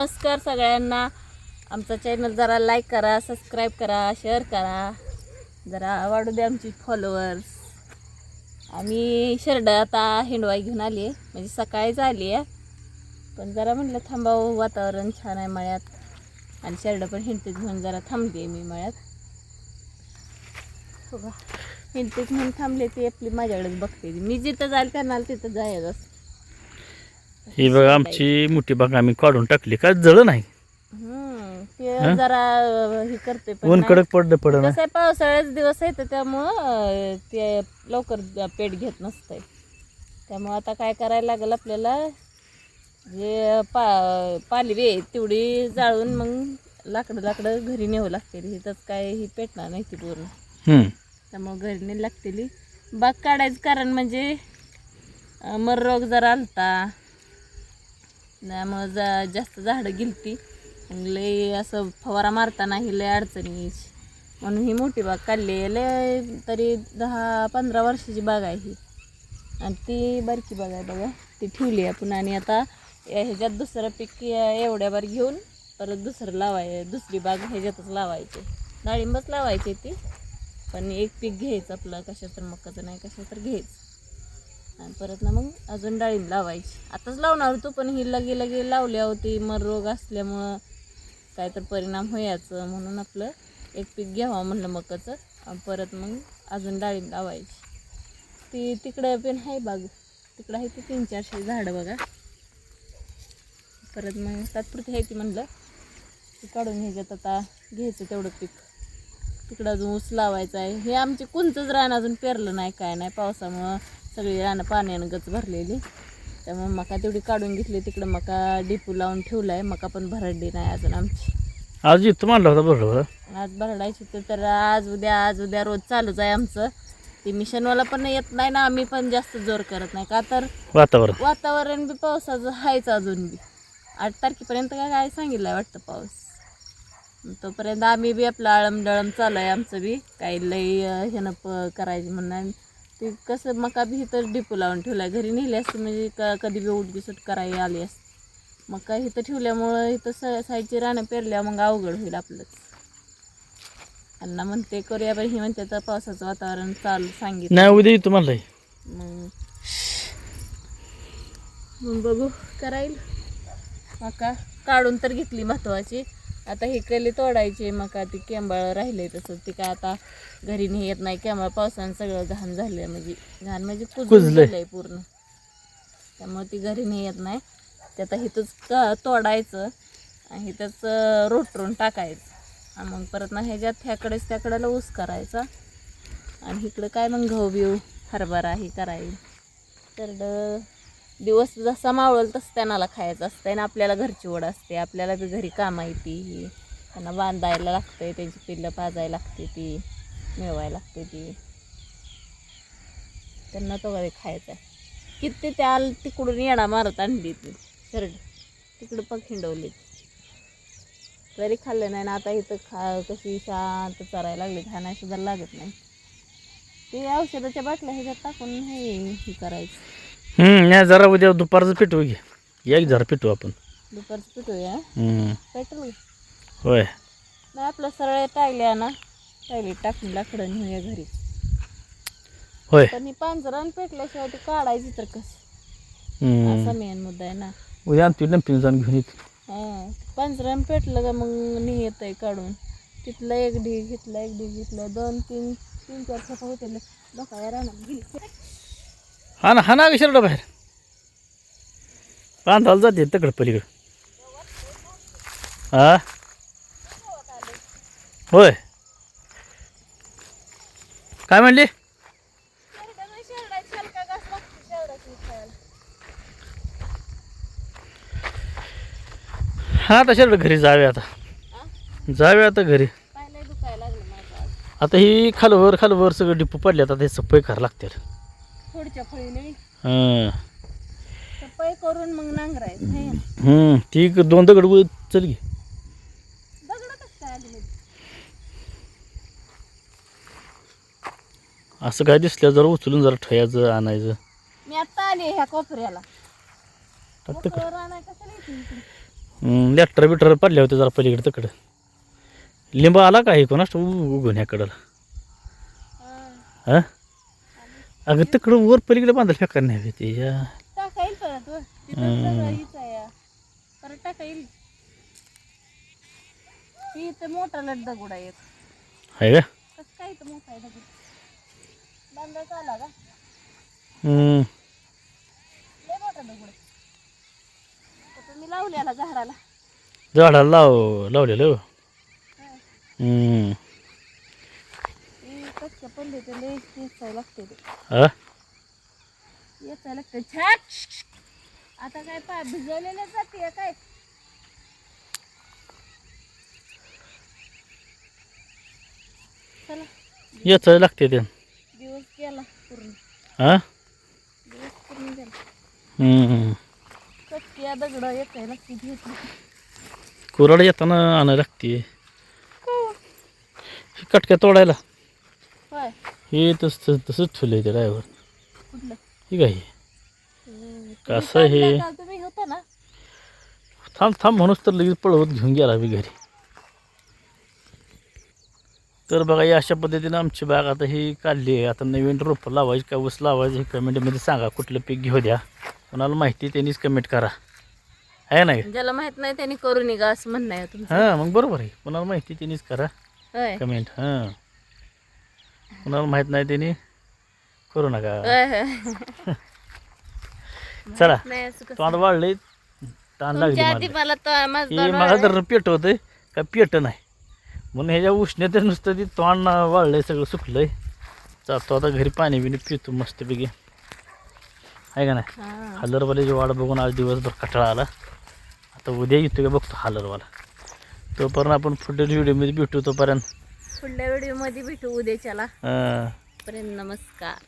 नमस्कार सगळ्यांना. आमचा चॅनल जरा लाईक करा सबस्क्राईब करा शेअर करा. जरा वाढू द्या आमची फॉलोअर्स आम्ही शर्ड आता हिंडवाई घेऊन आली आहे म्हणजे सकाळीच आली आहे पण जरा म्हटलं थांबावं वातावरण छान आहे मळ्यात. आणि शर्ड पण हिंडतेच म्हणून जरा थांबली मी मळ्यात. हो का हिंडतेच म्हणून थांबले ती आपली माझ्याकडेच बघते मी जिथं जाईल त्यांना तिथं जायचं ही बघा आमची मोठी बाग आम्ही काढून टाकली का जळ नाही. हम्म, ते हं? जरा अं, हे करते पण ऊन नाही. कडक पडलं पडलं कसं आहे पावसाळ्याच दिवस आहे तर त्यामुळं अं, ते लवकर पेट घेत नसतंय. त्यामुळं आता काय करायला लागेल आपल्याला? जे पा पालवी आहे तेवढी जाळून मग लाकडं लाकडं घरी न्यावं लागते हिथंच काय ही पेटणार नाही ती पूर्ण हम्म. त्यामुळं घरी नाही लागतेली बाग काढायचं कारण म्हणजे अं, मर रोग जरा आलता. त्यामुळं जा जास्त झाडं गेलती. लई असं फवारा मारताना ही लय अडचणी यायची. म्हणून ही मोठी बाग काढली. आहे. लय तरी दहा पंधरा वर्षाची बाग आहे ही. आणि ती बारकी बाग आहे बघा. ती ठेवली आपण आणि आता ह्याच्यात दुसरं पीक एवढ्या बार घेऊन परत दुसरं लावाय दुसरी बाग ह्याच्यातच लावायची. डाळिंबच लावायची ती. पण एक पीक घ्यायचं आपलं कशा तर मक्काचं नाही कशा तर घ्यायचं. आणि परत ना मग अजून डाळिंब लावायची. आताच लावणार होतो पण ही लगे लगे लावल्या होती मर रोग असल्यामुळं काय तर परिणाम व्हायचं म्हणून आपलं एक पीक घ्यावं म्हणलं मकाचं आणि परत मग अजून डाळिंब लावायची. ती तिकडं पण आहे बाग. तिकडं आहे ती तीन चारशे झाडं बघा. परत मग तात्पुरती आहे ती म्हणलं. ती काढून घ्यायच्यात आता घ्यायचं तेवढं पीक. तिकडं अजून ऊस लावायचा आहे. हे आमचे कोणतंच रान अजून पेरलं नाही काय नाही. पावसामुळं सगळी रानं पाण्यानं गच भरलेली. त्यामुळे मका तेवढी काढून घेतली. तिकडं मका डिपू लावून ठेवला आहे मका पण भरडली नाही अजून आमची. आज इथं मांडला होता बरोबर आज भरडायची तर तर आज उद्या आज उद्या रोज चालूच आहे आमचं. ते मिशनवाला पण येत नाही ना. आम्ही पण जास्त जोर करत नाही. का तर वातावरण. वातावरण बी पावसाचं आहेच अजून बी. आठ तारखेपर्यंत काय काय सांगितलं आहे वाटतं पाऊस? तोपर्यंत आम्ही बी आपलं आळम डळम चालू आहे आमचं बी. काही लई अं, ह्यानं प करायचं म्हणून. ते कसं मका बी इथं डिपो लावून ठेवला आहे घरी नेली असते म्हणजे क कधी बी उठगी करायला आली असते. मका इथं ठेवल्यामुळं इथं स साईडची रानं पेरल्या मग अवघड होईल आपलंच. अण्णा म्हणते करूया पण ही म्हणते तर पावसाचं वातावरण चालू सांगितलं. नाही उद्या येतो म्हणलाय. मग मग बघू कराईल मका काढून तर घेतली महत्वाची. आता ही कली तोडायची मका ती केंबाळ राहिले तसं. ती काय आता घरी नाही येत नाही केंबाळ पावसानं सगळं घाण झालंय म्हणजे घाण म्हणजे कुजलंय. पूर्ण. त्यामुळे ती घरी नाही येत नाही. ते आता इथंच क- तोडायचं आणि इथंच अं, रोटरून टाकायचं. आणि मग परत ना ह्याच्यात ह्याकडेच त्याकडेला ऊस करायचा. आणि इकडं काय मग गहू बिऊ हरभरा ही करायची तर ड- दिवस जसा मावळल तसं त्यांना खायचं असतं. आणि आपल्याला घरची ओढ असते. आपल्याला बी घरी कामा येते ही त्यांना बांधायला लागते. त्यांची पिल्लं पाजायला लागते ती. मिळवायला लागते ती. त्यांना तो कधी खायचा आहे. किती त्या तिकडून येणा मारत आणली ती. शर्ट तिकडं पण खिंडवली तरी खाल्लं नाही. ना आता इथं खा कशी शांत चरायला लागली. खाण्यास सुद्धा लागत नाही. ते औषधाच्या बाटल्या ह्याच्यात टाकून हे करायचं. हम्म नाही जरा उद्या दुपारचं पिटवू घे. एक जरा पिटवू आपण. दुपारचं पिटूया हम्म. होय. नाही आपलं सरळ टायल्या ना टायली टाकून लाकडं नेऊया घरी. होय. पण ही पांजरान पेटल्याशिवाय ती काढायची तर कसं? हम्म. असा मेन मुद्दा आहे ना. उद्या आणतो जाऊन घेऊन येते. हां पांजरान पेटलं का मग नाही येत आहे काढून. तिथलं एक ढीग घेतलं एक ढीग घेतलं दोन तीन तीन चार छपा होते डोका राहणार. हा ना हा ना शर्ट बाहेर बांधायला जाते तकड पलीकडं. हा? होय. काय म्हणली? हा आता शर्ट घरी जावे आता. जावे आता घरी. आता ही खालवर खालवर सगळं डिपू पडले आता ते सफाई करावं लागतील थोडीच्या फळीने. हां. सफाई करून मग नांगरायचं हे हम्म ती एक दोन दगड चल घे. दगड कसं काय आली असं काय दिसलं जरा उचलून जरा ठेवायचं आणायचं. मी आता आले ह्या कोपऱ्याला. मोकळं? लेटर बिटर पडले होते जरा पलीकडे तिकडं. लिंब आला का हे कोणाच उगून ह्याकडं. हां? अगं तिकडं वर पलीकडे बांधायला फेकार नाही ते या टाका येईल परत वर. तिथं हम्म. सगळं हीच आहे या. परत टाका येईल ती इथं मोठा लट दगड आहे एक. आहे का कसं काय इथं मोठा आहे दगड बांधायचा आला का हम्म. लय मोठा दगड आहे. लावलेला झाडाला झाडाला लाव लावलेलं. हम्म. कच्च्या पडले ते लय लागते ते. हा? येचायला लागते छाट आता काय भिजवलेले जाते काय? चला. याच लागते ते. दिवस गेला पूर्ण. हा? दिवस पूर्ण गेला हम्म. दगड लागते घेतली येताना आणायला लागते कटक्या तोडायला. हे तसं तसंच ठेवलं ते ड्रायव्हर. कुठलं? ही काय? हे? हम्म, कसं हे? का? ना. थांब थांब म्हणूनच तर लगेच पळवत घेऊन गेला मी घरी. तर बघा या अशा पद्धतीनं आमची बाग आता ही काढली आहे. आता नवीन रोपं लावायची का ऊस लावायची हे कमेंटमध्ये सांगा. कुठलं पीक घेऊ द्या. कोणाला माहिती आहे त्यांनीच कमेंट करा. आहे नाही ज्याला माहीत नाही त्यांनी करू निघा असं म्हणणं आहे तुमचं. हां मग बरोबर आहे. कोणाला माहिती आहे त्यांनीच करा. कमेंट हां. कोणाला माहीत नाही त्यांनी. करू नका. चला. तोंड वाढले ताण लागली मला. तर पेट होतंय का पेट नाही. म्हणून ह्याच्या उष्णतेत नुसतं ती तोंड वाळलंय सगळं सुकलंय. जातो आता घरी पाणी बिणी पितो मस्तपैकी. आहे का नाही? हा. हलरवाल्याची वाट बघून आज दिवसभर कटाळा आला. आता उद्या येतो का बघतो हलरवाला. तोपर्यंत आपण पुढील व्हिडिओमध्ये भेटू तोपर्यंत. पुढल्या व्हिडिओमध्ये भेटू उद्याच्याला. पर्यंत नमस्कार.